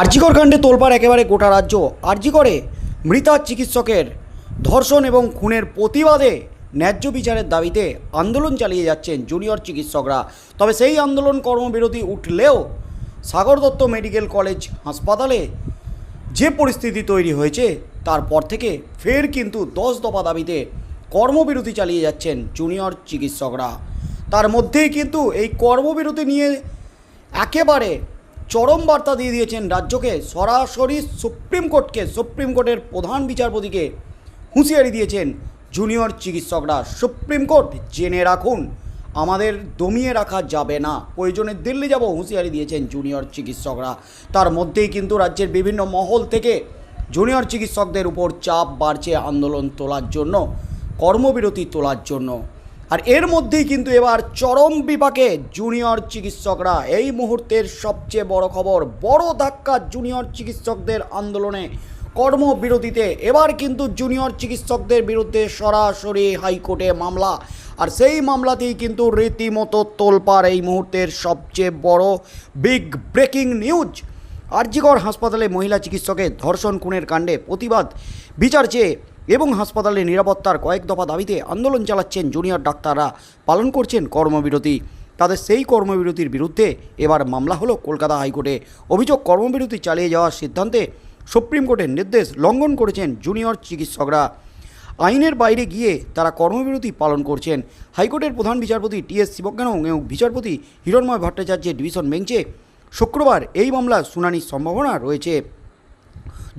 আরজিকর কাণ্ডে তোলপাড় একেবারে গোটা রাজ্য। আরজিকরে মৃতা চিকিৎসকের ধর্ষণ এবং খুনের প্রতিবাদে ন্যায্য বিচারের দাবিতে আন্দোলন চালিয়ে যাচ্ছেন জুনিয়র চিকিৎসকরা। তবে সেই আন্দোলন কর্মবিরতি উঠলেও সাগর দত্ত মেডিকেল কলেজ হাসপাতালে যে পরিস্থিতি তৈরি হয়েছে, তারপর থেকে ফের কিন্তু দশ দফা দাবিতে কর্মবিরতি চালিয়ে যাচ্ছেন জুনিয়র চিকিৎসকরা। তার মধ্যেই কিন্তু এই কর্মবিরতি নিয়ে একেবারে চরম বার্তা দিয়ে দিয়েছেন রাজ্যকে, সরাসরি সুপ্রিম কোর্টকে, সুপ্রিম কোর্টের প্রধান বিচারপতিকে হুঁশিয়ারি দিয়েছেন জুনিয়র চিকিৎসকরা। সুপ্রিম কোর্ট জেনে রাখুন, আমাদের দমিয়ে রাখা যাবে না। প্রয়োজনে দিল্লি যাব হুঁশিয়ারি দিয়েছেন জুনিয়র চিকিৎসকরা। তার মধ্যেই কিন্তু রাজ্যের বিভিন্ন মহল থেকে জুনিয়র চিকিৎসকদের উপর চাপ বাড়ছে আন্দোলন তোলার জন্য, কর্মবিরতি তোলার জন্য। আর এর মধ্যেই কিন্তু এবার চরম বিপাকে জুনিয়র চিকিৎসকরা এই মুহূর্তের সবচেয়ে বড় খবর। বড় ধাক্কা জুনিয়র চিকিৎসকদের আন্দোলনে। কর্মবিরতিতে এবার কিন্তু জুনিয়র চিকিৎসকদের বিরুদ্ধে সরাসরি হাইকোর্টে মামলা। আর সেই মামলাতেই কিন্তু রীতিমতো তোলপাড় এই মুহূর্তের সবচেয়ে বড় বিগ ব্রেকিং নিউজ। আরজিগড় হাসপাতালে মহিলা চিকিৎসকের ধর্ষণ খুনের কাণ্ডে প্রতিবাদ। বিচার চেয়ে এবং হাসপাতালে নিরাপত্তার কয়েক দফা দাবিতে আন্দোলন চালাচ্ছেন জুনিয়র ডাক্তাররা। পালন করছেন কর্মবিরতি। তাদের সেই কর্মবিরতির বিরুদ্ধে এবার মামলা হলো কলকাতা হাইকোর্টে। অভিযোগ কর্মবিরতি চালিয়ে যাওয়ার সিদ্ধান্তে সুপ্রিম কোর্টের নির্দেশ লঙ্ঘন করেছেন জুনিয়র চিকিৎসকরা। আইনের বাইরে গিয়ে তারা কর্মবিরতি পালন করছেন। হাইকোর্টের প্রধান বিচারপতি টি এস শিবজ্ঞান এবং বিচারপতি হিরণময় ভট্টাচার্যের ডিভিশন বেঞ্চে শুক্রবার এই মামলার শুনানির সম্ভাবনা রয়েছে।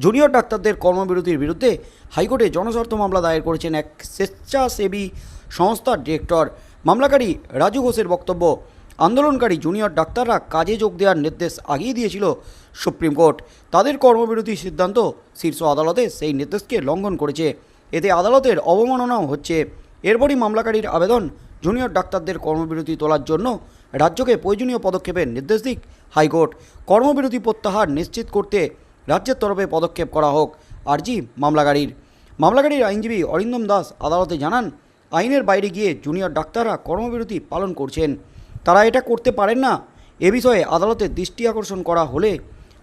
জুনিয়র ডাক্তারদের কর্মবিরতির বিরুদ্ধে হাইকোর্টে জনস্বার্থ মামলা দায়ের করেছেন এক স্বেচ্ছাসেবী সংস্থার ডিরেক্টর। মামলাকারী রাজু ঘোষের বক্তব্য, আন্দোলনকারী জুনিয়র ডাক্তাররা কাজে যোগ দেওয়ার নির্দেশ আগিয়ে দিয়েছিল সুপ্রিম কোর্ট। তাদের কর্মবিরতির সিদ্ধান্ত শীর্ষ আদালতে সেই নির্দেশকে লঙ্ঘন করেছে। এতে আদালতের অবমাননাও হচ্ছে। এরপরই মামলাকারীর আবেদন জুনিয়র ডাক্তারদের কর্মবিরতি তোলার জন্য রাজ্যকে প্রয়োজনীয় পদক্ষেপের নির্দেশ দিক হাইকোর্ট। কর্মবিরতি প্রত্যাহার নিশ্চিত করতে রাজ্যের তরফে পদক্ষেপ করা হোক, আর্জি মামলাগাড়ির। মামলাগাড়ির আইনজীবী অরিন্দম দাস আদালতে জানান, আইনের বাইরে গিয়ে জুনিয়র ডাক্তাররা কর্মবিরতি পালন করছেন। তারা এটা করতে পারেন না। এ বিষয়ে আদালতের দৃষ্টি আকর্ষণ করা হলে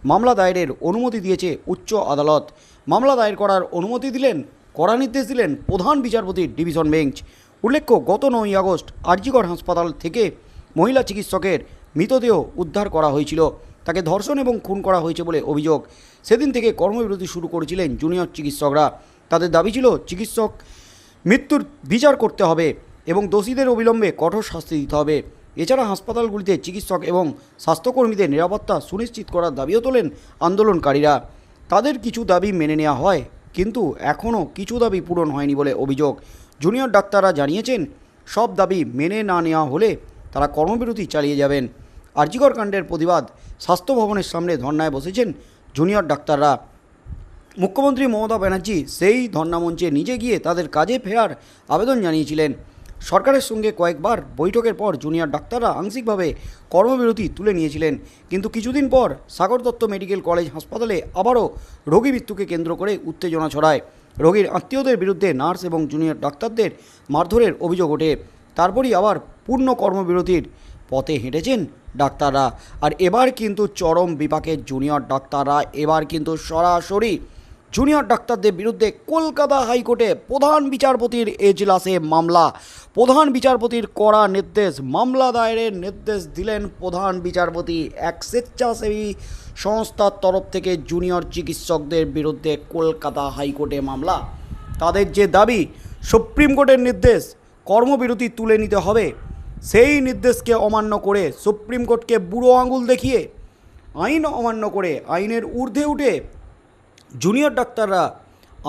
মামলা দায়েরের অনুমতি দিয়েছে উচ্চ আদালত। মামলা দায়ের করার অনুমতি দিলেন, কড়া নির্দেশ দিলেন প্রধান বিচারপতির ডিভিশন বেঞ্চ। উল্লেখ্য, গত নয় আগস্ট আরজিগড় হাসপাতাল থেকে মহিলা চিকিৎসকের মৃতদেহ উদ্ধার করা হয়েছিল। তাকে ধর্ষণ এবং খুন করা হয়েছে বলে অভিযোগ। সেদিন থেকে কর্মবিরতি শুরু করেছিলেন জুনিয়র চিকিৎসকরা। তাদের দাবি ছিল, চিকিৎসক মৃত্যুর বিচার করতে হবে এবং দোষীদের অবিলম্বে কঠোর শাস্তি দিতে হবে। এছাড়া হাসপাতালগুলিতে চিকিৎসক এবং স্বাস্থ্যকর্মীদের নিরাপত্তা সুনিশ্চিত করার দাবিও তোলেন আন্দোলনকারীরা। তাদের কিছু দাবি মেনে নেওয়া হয়, কিন্তু এখনও কিছু দাবি পূরণ হয়নি বলে অভিযোগ। জুনিয়র ডাক্তাররা জানিয়েছেন, সব দাবি মেনে না নেওয়া হলে তারা কর্মবিরতি চালিয়ে যাবেন। আরজিকর কাণ্ডের প্রতিবাদ স্বাস্থ্য ভবনের সামনে ধর্নায় বসেছেন জুনিয়র ডাক্তাররা। মুখ্যমন্ত্রী মমতা ব্যানার্জি সেই ধর্নামঞ্চে নিজে গিয়ে তাদের কাজে ফেরার আবেদন জানিয়েছিলেন। সরকারের সঙ্গে কয়েকবার বৈঠকের পর জুনিয়র ডাক্তাররা আংশিকভাবে কর্মবিরতি তুলে নিয়েছিলেন। কিন্তু কিছুদিন পর সাগর দত্ত মেডিকেল কলেজ হাসপাতালে আবারও রোগী মৃত্যুকে কেন্দ্র করে উত্তেজনা ছড়ায়। রোগীর আত্মীয়দের বিরুদ্ধে নার্স এবং জুনিয়র ডাক্তারদের মারধরের অভিযোগ ওঠে। তারপরই আবার পূর্ণ কর্মবিরতির পথে হেঁটেছেন ডাক্তাররা। আর এবার কিন্তু চরম বিপাকের জুনিয়র ডাক্তাররা। এবার কিন্তু সরাসরি জুনিয়র ডাক্তারদের বিরুদ্ধে কলকাতা হাইকোর্টে প্রধান বিচারপতির এজলাসে মামলা। প্রধান বিচারপতির কড়া নির্দেশ, মামলা দায়েরের নির্দেশ দিলেন প্রধান বিচারপতি। এক স্বেচ্ছাসেবী সংস্থার তরফ থেকে জুনিয়র চিকিৎসকদের বিরুদ্ধে কলকাতা হাইকোর্টে মামলা। তাদের যে দাবি, সুপ্রিম কোর্টের নির্দেশ, কর্মবিরতি তুলে নিতে হবে। সেই নির্দেশকে অমান্য করে সুপ্রিম কোর্টকে বুড়ো আঙুল দেখিয়ে, আইন অমান্য করে আইনের ঊর্ধ্বে উঠে জুনিয়র ডাক্তাররা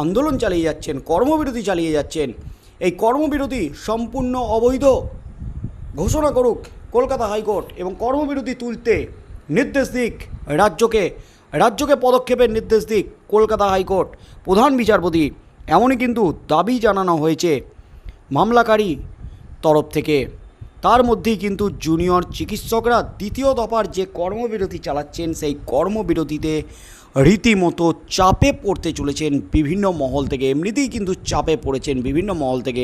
আন্দোলন চালিয়ে যাচ্ছেন, কর্মবিরতি চালিয়ে যাচ্ছেন। এই কর্মবিরতি সম্পূর্ণ অবৈধ। ঘোষণা করুক কলকাতা হাইকোর্ট এবং কর্মবিরতি তুলতে নির্দেশ দিক রাজ্যকে। রাজ্যকে পদক্ষেপের নির্দেশ দিক কলকাতা হাইকোর্ট। প্রধান বিচারপতি, এমনই কিন্তু দাবি জানানো হয়েছে মামলাকারী তরফ থেকে। তার মধ্যেই কিন্তু জুনিয়র চিকিৎসকরা দ্বিতীয় দফার যে কর্মবিরতি চালাচ্ছেন, সেই কর্মবিরতিতে রীতিমতো চাপে পড়তে চলেছেন বিভিন্ন মহল থেকে। এমনিতেই কিন্তু চাপে পড়েছেন বিভিন্ন মহল থেকে।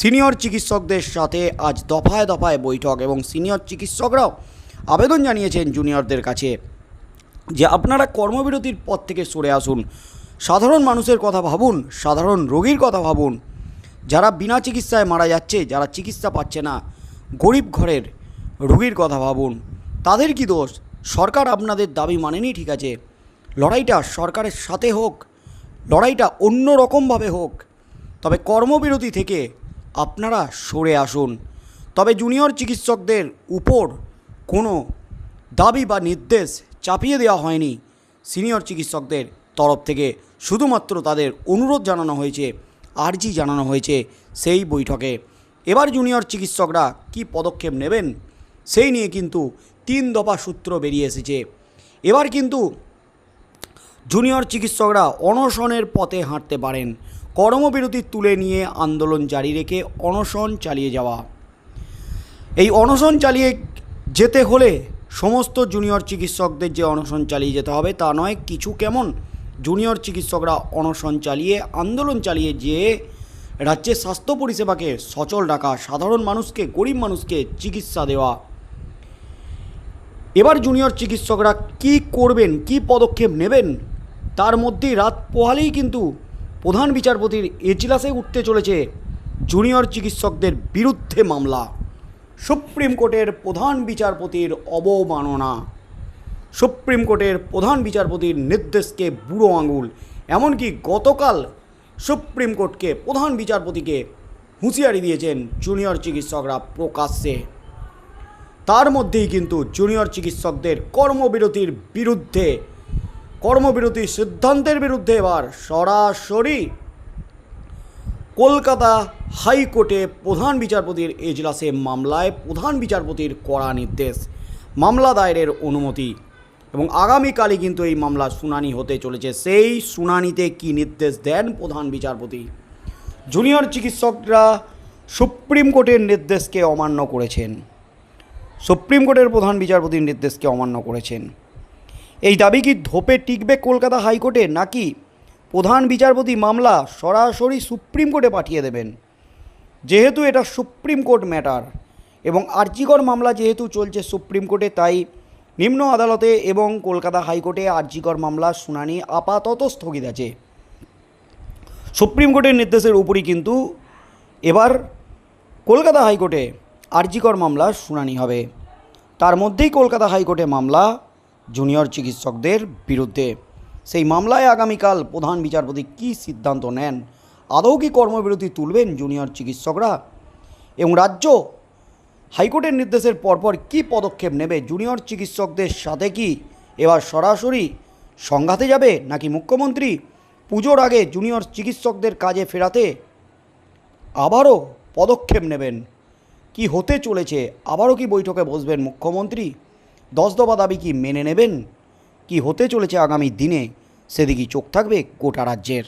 সিনিয়র চিকিৎসকদের সাথে আজ দফায় দফায় বৈঠক এবং সিনিয়র চিকিৎসকরাও আবেদন জানিয়েছেন জুনিয়রদের কাছে যে আপনারা কর্মবিরতির পথ থেকে সরে আসুন। সাধারণ মানুষের কথা ভাবুন, সাধারণ রোগীর কথা ভাবুন। যারা বিনা চিকিৎসায় মারা যাচ্ছে, যারা চিকিৎসা পাচ্ছে না গরিব ঘরের রোগীর কথা ভাবুন। তাদের কি দোষ? সরকার আপনাদের দাবি মানেনি, ঠিক আছে? লড়াইটা সরকারের সাথে হোক, লড়াইটা অন্য রকমভাবে হোক, তবে কর্মবিরতি থেকে আপনারা সরে আসুন। তবে জুনিয়র চিকিৎসকদের উপর কোনো দাবি বা নির্দেশ চাপিয়ে দেওয়া হয়নি সিনিয়র চিকিৎসকদের তরফ থেকে। শুধুমাত্র তাদের অনুরোধ জানানো হয়েছে, আর্জি জানানো হয়েছে সেই বৈঠকে। এবার জুনিয়র চিকিৎসকরা কি পদক্ষেপ নেবেন, সেই নিয়ে কিন্তু তিন দফা সূত্র বেরিয়ে এসেছে। এবার কিন্তু জুনিয়র চিকিৎসকরা অনশনের পথে হাঁটতে পারেন। কর্মবিরতি তুলে নিয়ে আন্দোলন জারি রেখে অনশন চালিয়ে যাওয়া। এই অনশন চালিয়ে যেতে হলে সমস্ত জুনিয়র চিকিৎসকদের যে অনশন চালিয়ে যেতে হবে তা নয়, কিছু কেমন? জুনিয়র চিকিৎসকরা অনশন চালিয়ে, আন্দোলন চালিয়ে যেয়ে রাজ্যের স্বাস্থ্য পরিষেবাকে সচল রাখা, সাধারণ মানুষকে, গরিব মানুষকে চিকিৎসা দেওয়া। এবার জুনিয়র চিকিৎসকরা কি করবেন, কি পদক্ষেপ নেবেন, তার মধ্যেই রাত পোহালেই কিন্তু প্রধান বিচারপতির এজলাসে উঠতে চলেছে জুনিয়র চিকিৎসকদের বিরুদ্ধে মামলা। সুপ্রিম কোর্টের প্রধান বিচারপতির অবমাননা। সুপ্রিম কোর্টের প্রধান বিচারপতির নির্দেশকে বুড়ো আঙুল। এমনকি গতকাল সুপ্রিম কোর্টকে প্রধান বিচারপতিকে হুঁশিয়ারি দিয়েছেন জুনিয়র চিকিৎসকরা প্রকাশ্যে। তার মধ্যেই কিন্তু জুনিয়র চিকিৎসকদের কর্মবিরতির বিরুদ্ধে কর্মবিরতির সিদ্ধান্তের বিরুদ্ধে এবার সরাসরি কলকাতা হাইকোর্টে প্রধান বিচারপতির এজলাসে মামলায় প্রধান বিচারপতির কড়া নির্দেশ। মামলা দায়েরের অনুমতি এবং আগামীকালই কিন্তু এই মামলা শুনানি হতে চলেছে। সেই শুনানিতে কি নির্দেশ দেন প্রধান বিচারপতি? জুনিয়র চিকিৎসকরা সুপ্রিম কোর্টের নির্দেশকে অমান্য করেছেন। সুপ্রিম কোর্টের প্রধান বিচারপতির নির্দেশকে অমান্য করেছেন। এই দাবি কি ধোপে টিকবে কলকাতা হাইকোর্টে, নাকি প্রধান বিচারপতি মামলা সরাসরি সুপ্রিম কোর্টে পাঠিয়ে দেবেন? যেহেতু এটা সুপ্রিম কোর্ট ম্যাটার এবং আর্জিকর মামলা যেহেতু চলছে সুপ্রিম কোর্টে, তাই নিম্ন আদালতে এবং কলকাতা হাইকোর্টে আর্জিকর মামলার শুনানি আপাতত স্থগিত আছে। সুপ্রিম কোর্টের নির্দেশের উপরই কিন্তু এবার কলকাতা হাইকোর্টে আরজিকর মামলার শুনানি হবে। তার মধ্যেই কলকাতা হাইকোর্টে মামলা জুনিয়র চিকিৎসকদের বিরুদ্ধে। সেই মামলায় আগামীকাল প্রধান বিচারপতি কী সিদ্ধান্ত নেন, আদৌ কি কর্মবিরতি তুলবেন জুনিয়র চিকিৎসকরা এবং রাজ্য হাইকোর্টের নির্দেশের পরপর কী পদক্ষেপ নেবে জুনিয়র চিকিৎসকদের সাথে কি? এবার সরাসরি সংঘাতে যাবে নাকি মুখ্যমন্ত্রী পুজোর আগে জুনিয়র চিকিৎসকদের কাজে ফেরাতে আবারও পদক্ষেপ নেবেন? কি হতে চলেছে? আবারও কি বৈঠকে বসবেন মুখ্যমন্ত্রী? দশ দফা দাবি কি মেনে নেবেন? কি হতে চলেছে আগামী দিনে? সেদিকেই চোখ থাকবে গোটা রাজ্যের।